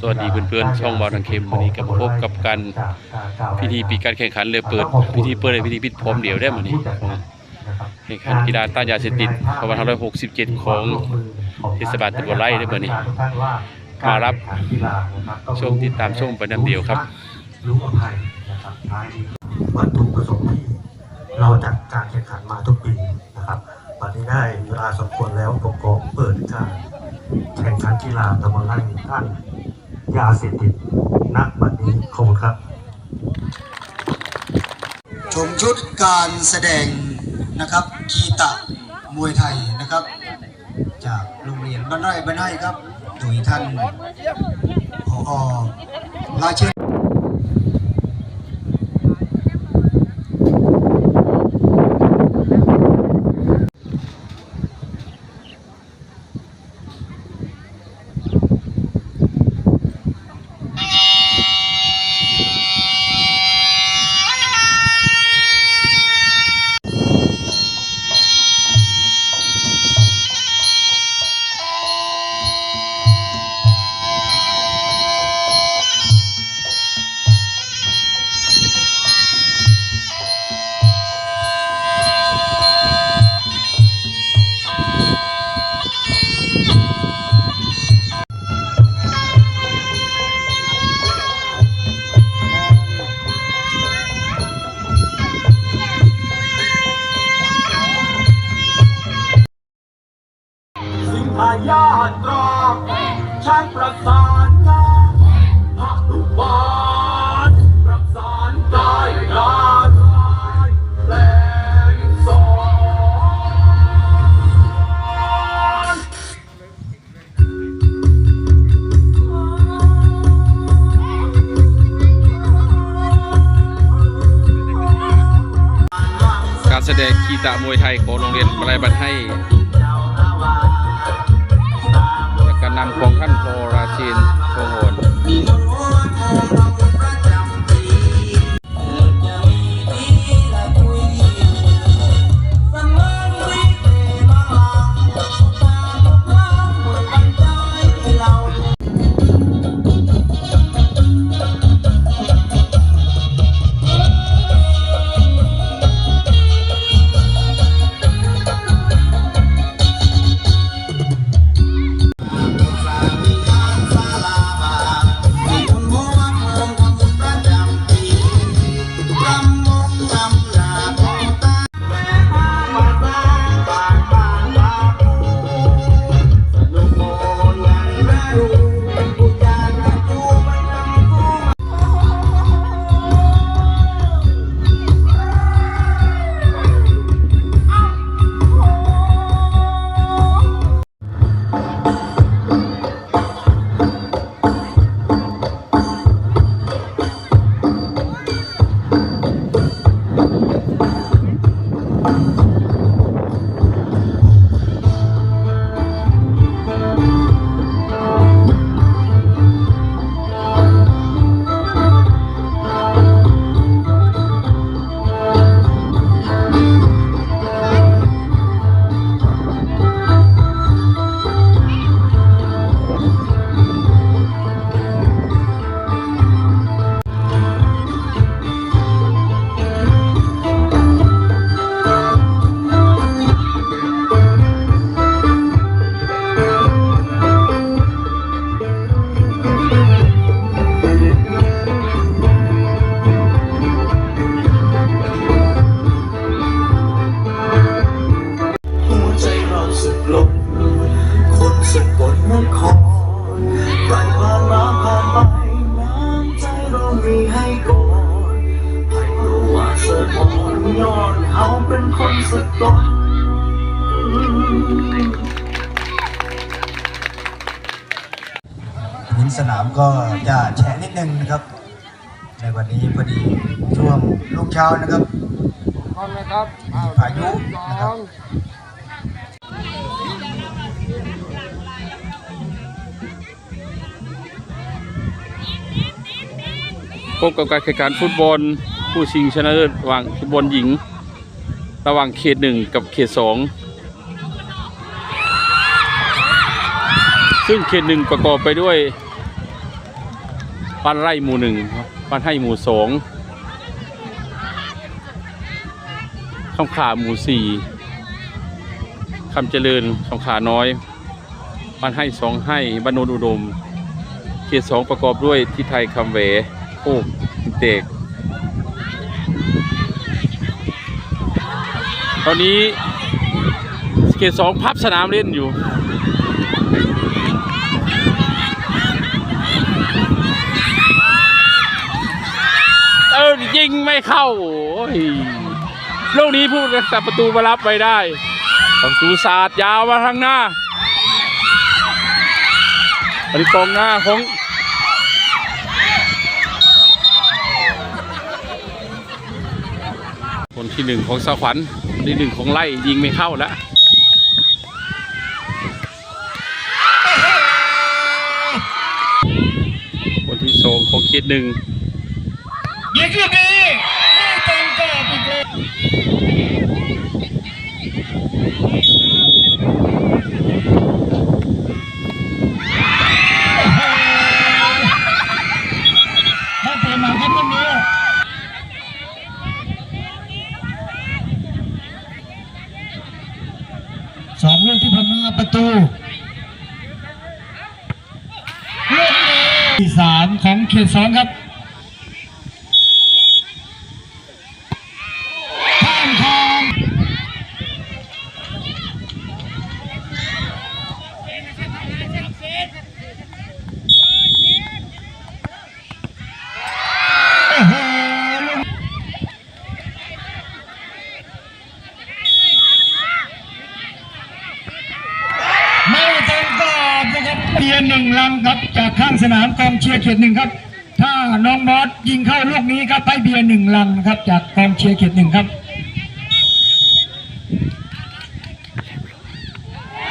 สวัสดีเพื่อนๆช่องบอลทางเข็มวันนี้ก็มาพบกับการพิธีปีการแข่งขันเลยเปิดพิธีเปิดเลยพิธีปิดพรมเดี่ยวได้มานี่ของแข่งขันกีฬาต้านยาเสพติด2567 ของเทศบาลตำบลไร่ได้มานี่มารับชมติดตามชมไปน้ำเดียวครับรู้อภัยนะครับท้ายนี้วัตถุประสงค์ที่เราจัดการแข่งขันมาทุกปีนะครับวันนี้ได้เวลาสมควรแล้วผมก็เปิดการ แข่งขันกีฬาตะวันไร่ท่านยาเสพติดณบัดนี้ขอบคุณครับ ชมชุดการแสดงนะครับกีตะมวยไทยนะครับ จากโรงเรียนบ้านไร่บ้านไร่ครับ โดยท่านผอราเชนายาตราช่างประสานงานภาคลูกบาลประสานกายกายแปลงสอนการแสดงกีตามวยไทยของโรงเรียนปลายบันให้ นำของท่านพราชินโชโหน สนามก็จะแฉะนิดนึงนะครับ ในวันนี้พอดีช่วงลูกเช้านะครับมีพายุนะครับพบกับการแข่งขันฟุตบอลผู้ชิงชนะเลิศระหว่างฟุตบอลหญิง ระหว่างเขตหนึ่งกับเขตสองซึ่งเขตหนึ่งประกอบไปด้วย บ้านไร่หมู่หนึ่งครับบ้านให้หมู่สองคำขาหมู่สี่คำเจริญคำขาน้อยบ้านให้สองให้บ้านโนนอุดม เขตสองประกอบด้วยที่ไทยคำเหวโคกเตกตอนนี้เขตสองพับสนามเล่นอยู่ เออยิง ไม่เข้าโอ้ยลูกนี้ผู้รักษาประตูมารับไปได้ประตูศาสตร์ยาวมาทางหน้าอันนี้กองหน้าของคนที่หนึ่งของสาขวัญคนที่หนึ่งของไล่ยิงไม่เข้าแล้วคนที่สองของเขตหนึ่งยิงลูกนี้ไม่ตรงกรอบอีกเลยถ้าเปลี่ยนมาครับลูกนี้ สองลูกที่ผ่าประตูลูกนี้ที่สามของเขตสองครับ ข้ามคลองโอ้โหลูกไม่ตรงกรอบ เบียร์หนึ่งลังครับจากข้างสนามกองเชียร์เขตหนึ่งครับ ถ้าน้องมอสยิงเข้าลูกนี้ครับให้เบียร์หนึ่งลังครับ จากกองเชียร์เขตหนึ่งครับ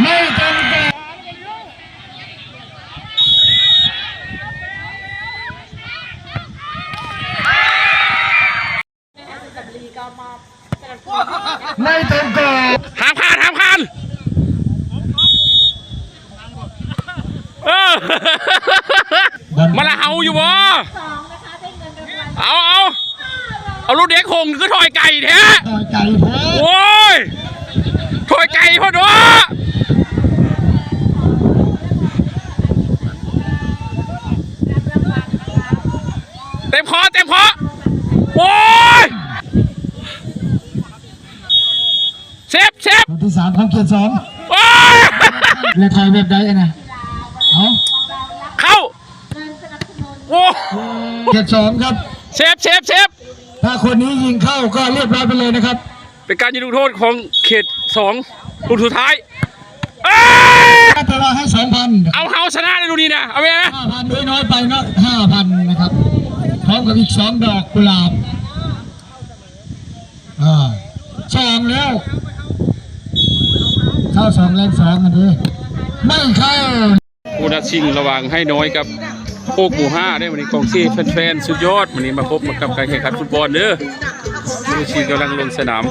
ไม่ตรงกรอบไม่ตรงกรอบ ห้ามผ่านห้ามผ่านเออ มาละเฮาอยู่บ่เอาเอาเอาลูกเด็กคงคือถอยไก่แท้ต่อใจเพ้อโอ้ยถอยไก่พ่อด้วเต็มคอเต็มคอโอ้ยเซฟเซฟคนที่สามของเขตสองโอ้ยเลยทายแบบใดนะเอา เข้า โอ้เขตสองครับเซฟเซฟเซฟถ้าคนนี้ยิงเข้าก็เรียบร้อยไปเลยนะครับ เป็นการยิงลูกโทษของเขตสองลูกสุดท้ายเอ้ยถ้าตลาให้สองพันเอาเฮาชนะในดูนี้นะเอาไปนะห้าพันด้วยน้อยไปเนาะห้าพันนะครับ พร้อมกับอีกสองดอกกุหลาบอ่าสองแล้วเข้าสองแรงสองกันดิไม่เข้า ผู้นัดชิงระหว่างให้น้อยกับ โคกหมู่ห้าได้วันนี้กองเชียร์แฟนๆ สุดยอดวันนี้มาพบกับการแข่งขันฟุตบอลเด้อผู้ชิงกำลังลงสนาม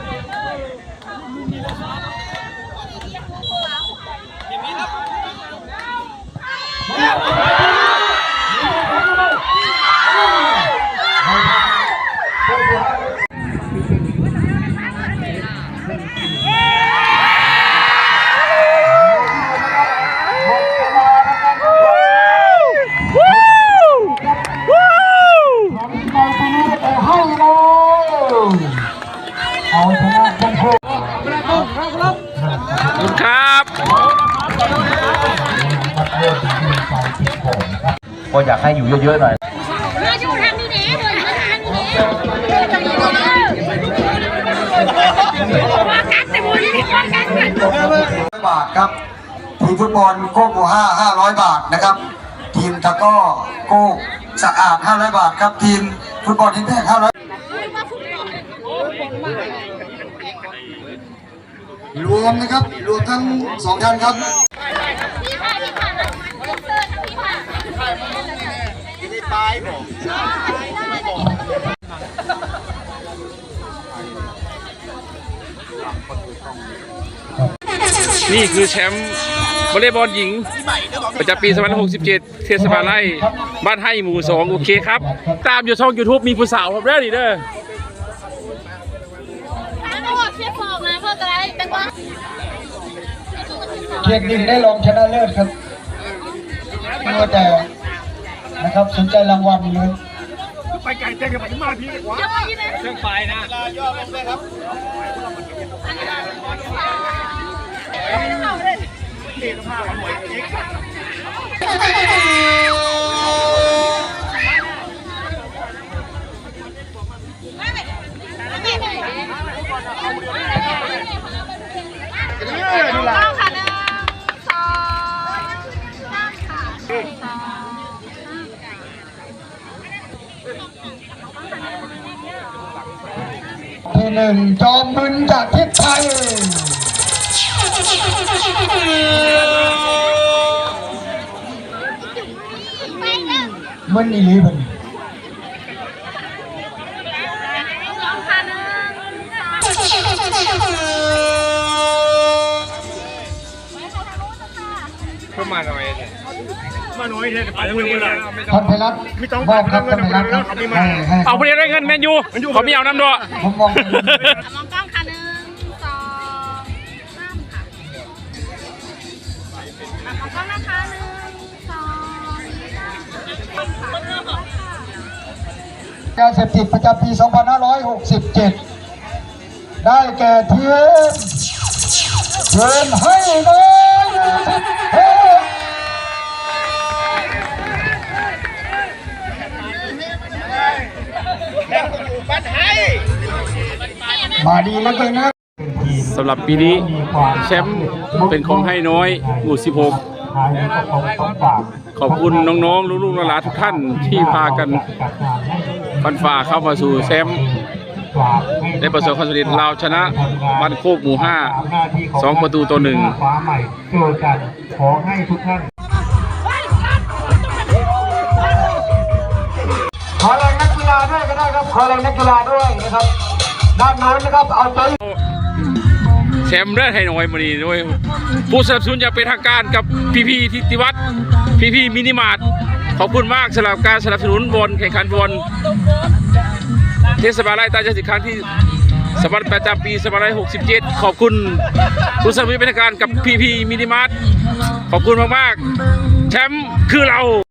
เคุณครับ ก็อยากให้อยู่เยอะๆหน่อยมาอยู่ทางนี้เด้เลยมาทางนี้เด้เลยทางนี้เด้ว่ากันแต่บุญว่ากันกันบาทครับ ทีมฟุตบอลโก้โกห้าห้าร้อยบาทนะครับ ทีมตะกร้อโก้สะอาดห้าร้อยบาทครับ ทีมฟุตบอลทีมแรกห้าร้อยว่าฟุตบอล รวมนะครับ รวมทั้งสองท่านครับพี่ค่ะพี่ค่ะเซิร์ชพี่ค่ะนี่คือแชมป์วอลเลย์บอลหญิง ประจำปี2567 เทศบาลไร่บ้านให้หมู่ 2 โอเคครับ ตามอยู่ช่อง YouTube มีผู้สาวครับเด้อนี่เด้อ เพื่ออะไรเป็นว่าเกียรติดิงได้รองชนะเลิศครับเมื่อแต่นะครับสนใจรางวัลเลยเดี๋ยวมาที่ไหนเรื่องไฟนะลายอดลงเลยครับอั นนี้เราต้องค่ะหนึ่งสองสามค่ะสองที่หนึ่งจอมบึนจากทิศไทยไปแล้วมันอีหลีมัน ท่านไพรัตน์บอกครับท่านไพรัตน์ครับให้ให้เอาไปได้เงินแมนยูเขาไม่เอาน้ำด้วยผมมองไปมองกล้องค่ะหนึ่งสองสามค่ะมองกล้องนะคะหนึ่งสองสามค่ะยาเสพติดประจำปี 2567 ได้แก่เทียนเชิญให้น้อย มาดีแล้วกันนะสำหรับปีนี้แชมป์เป็นของให้น้อยหมู่16 ขอบคุณน้องๆลูกๆหลานทุกท่านที่พากันฟันฝ่าเข้ามาสู่แชมป์ได้ประสบความสำเร็จเราวชนะบ้านโคกหมู่ 5 2 ประตูต่อหนึ่งขอให้ทุกท่าน ด้วยก็ได้ครับขอแรงนักกีฬาด้วยนะครับด้านโน้นนะครับเอาใจแชมป์ได้ให้น้อยมาดีด้วยผู้สนับสนุนอย่างเป็นทางการกับพี่พี่ทิติวัฒน์พี่พี่มินิมาร์ทขอบคุณมากสำหรับการสนับสนุนบอลแข่งขันบอลเทศบาลไร่ตาจันทร์สิครั้งที่สมัครประจำปี2567ขอบคุณผู้สนับสนุนเป็นทางการกับพี่พี่มินิมาร์ทขอบคุณมากๆแชมป์คือเรา